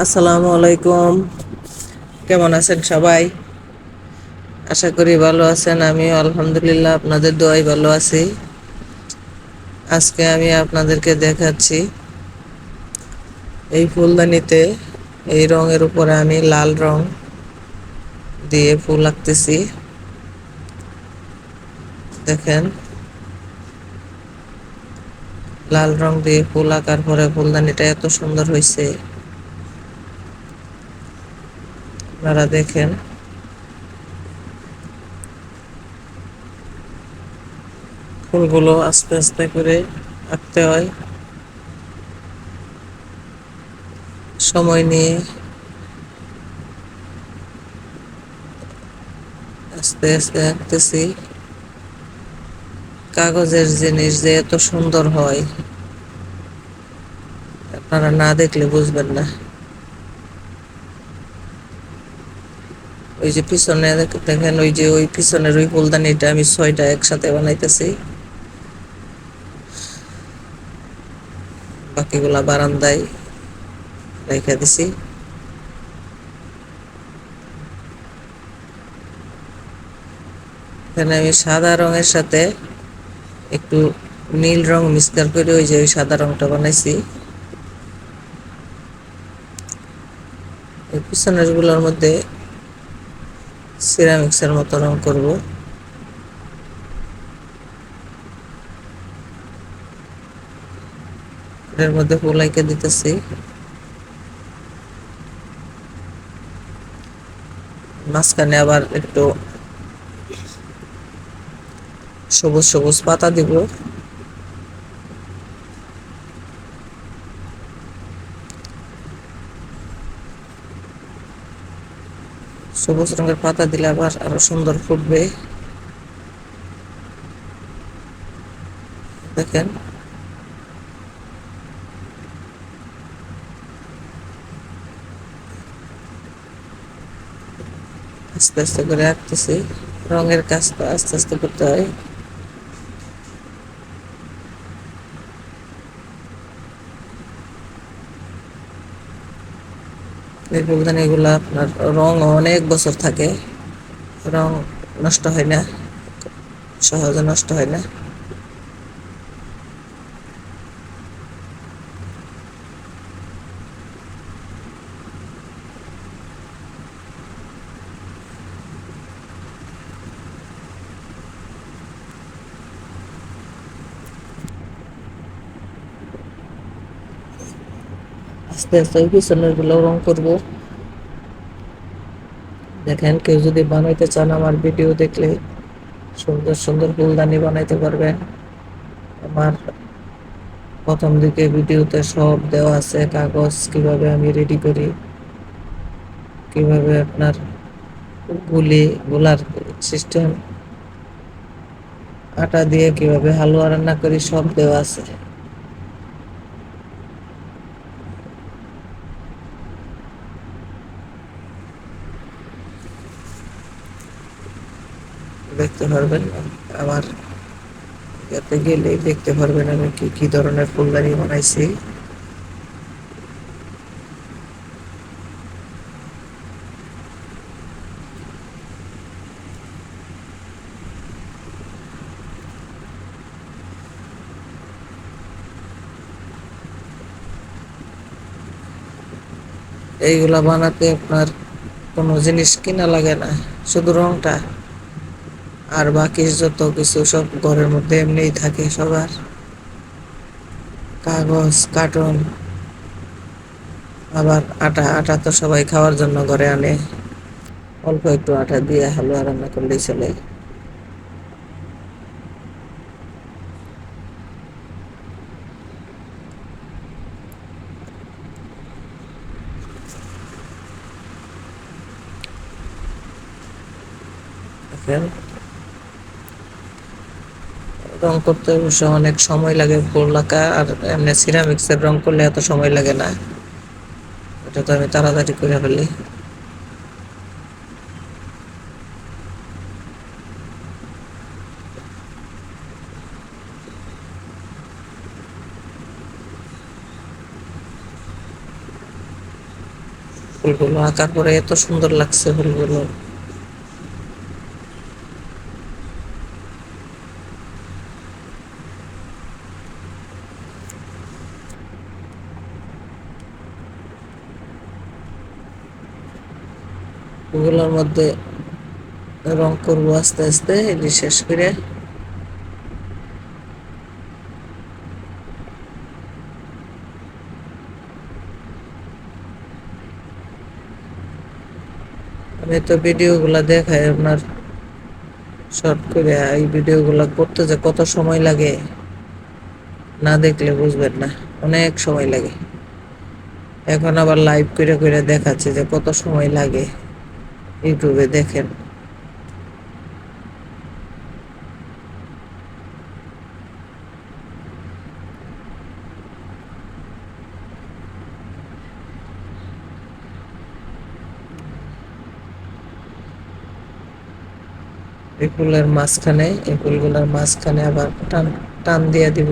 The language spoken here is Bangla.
আসসালামু আলাইকুম। কেমন আছেন সবাই? আশা করি ভালো আছেন, আমিও আলহামদুলিল্লাহ আপনাদের দোয়াই ভালো আছি। আজকে আমি আপনাদেরকে দেখাচ্ছি, এই ফুলদানিতে এই রঙের উপরে আমি লাল রং দিয়ে ফুল আঁকতেছি। দেখেন, লাল রং দিয়ে ফুল আঁকার পরে ফুলদানিটা এত সুন্দর হয়েছে আপনারা দেখেন। ফুলগুলো আস্তে আস্তে করে আঁকতে হয়। সময় নিয়ে আস্তে আস্তে আঁকতেছি। কাগজের জিনিস যে এত সুন্দর হয়, আপনারা না দেখলে বুঝবেন না। ওই যে পিছনে দেখেন ওই যে ওই পিছনের ওই ফুলদানিটা আমি ছয়টা একসাথে বানাইতেছি। বাকিগুলা বারান্দায় রেখে দিছি। এখানে আমি সাদা রঙের সাথে একটু নীল রং মিক্সচার করে ওই যে ওই সাদা রংটা বানাইছি। পিছনেরগুলোর মধ্যে সিরামিক্সের মতো রং করব। এর মধ্যে পোলাইকে দিতেছি। মাঝখানে আবার একটু সবুজ সবুজ পাতা দিব। সবুজ রঙের পাতা দিলে আবার আরও সুন্দর ফুটবে। দেখেন। আস্তে আস্তে করে আঁকতেছি। রঙের কাজটা আস্তে আস্তে করতে হয়। এগুলো আপনার রং অনেক বছর থাকে। রং নষ্ট হয় না। সহজে নষ্ট হয় না। আস্তে পিছনেরগুলো রং করব। দেখেন কেউ যদি বানাইতে চান আমার ভিডিও দেখলে সুন্দর সুন্দর ফুলদানি বানাইতে পারবেন। আমার প্রথম দিকে ভিডিওতে সব দেওয়া আছে, কাগজ কীভাবে আমি রেডি করি, কীভাবে আপনার গুলি, গোলার সিস্টেম আটা দিয়ে কীভাবে হালুয়া রান্না করি, সব দেওয়া আছে। দেখতে পারবেন। আমার ইয়াতে গেলে দেখতে পারবেন আমি কি কি ধরনের ফুলদানি বানাইছি। এইগুলা বানাতে আপনার কোনো জিনিস কিনা লাগে না, শুধু রংটা। আর বাকি যত কিছু সব ঘরের মধ্যে এমনিই থাকে সবার। কাগজ, কার্টন, আবার আটা আটা তো সবাই খাওয়ার জন্য ঘরে আনে। অল্প একটু আটা দিয়ে হালুয়া রান্না করলেই চলে। দেখেন রং করতে অবশ্য অনেক সময় লাগে ফুল আঁকা, আর এমনি সিরামিক্সের রং করলে এত সময় লাগে না। এটা তো আমি তাড়াতাড়ি করে ফেলি। ফুলগুলো আঁকার পরে এত সুন্দর লাগছে ফুলগুলো। ওগুলোর মধ্যে রং করব আস্তে আস্তে এটি শেষ করে। আমি তো ভিডিওগুলো দেখাই আপনার, শর্ট করে এই ভিডিওগুলো করতে যে কত সময় লাগে না দেখলে বুঝবেন না, অনেক সময় লাগে। এখন আবার লাইভ করে করে দেখাচ্ছে যে কত সময় লাগে। ইউটিউবে দেখেন। এই ফুলের মাঝখানে এই ফুলগুলোর মাঝখানে আবার টান টান দিয়ে দিব।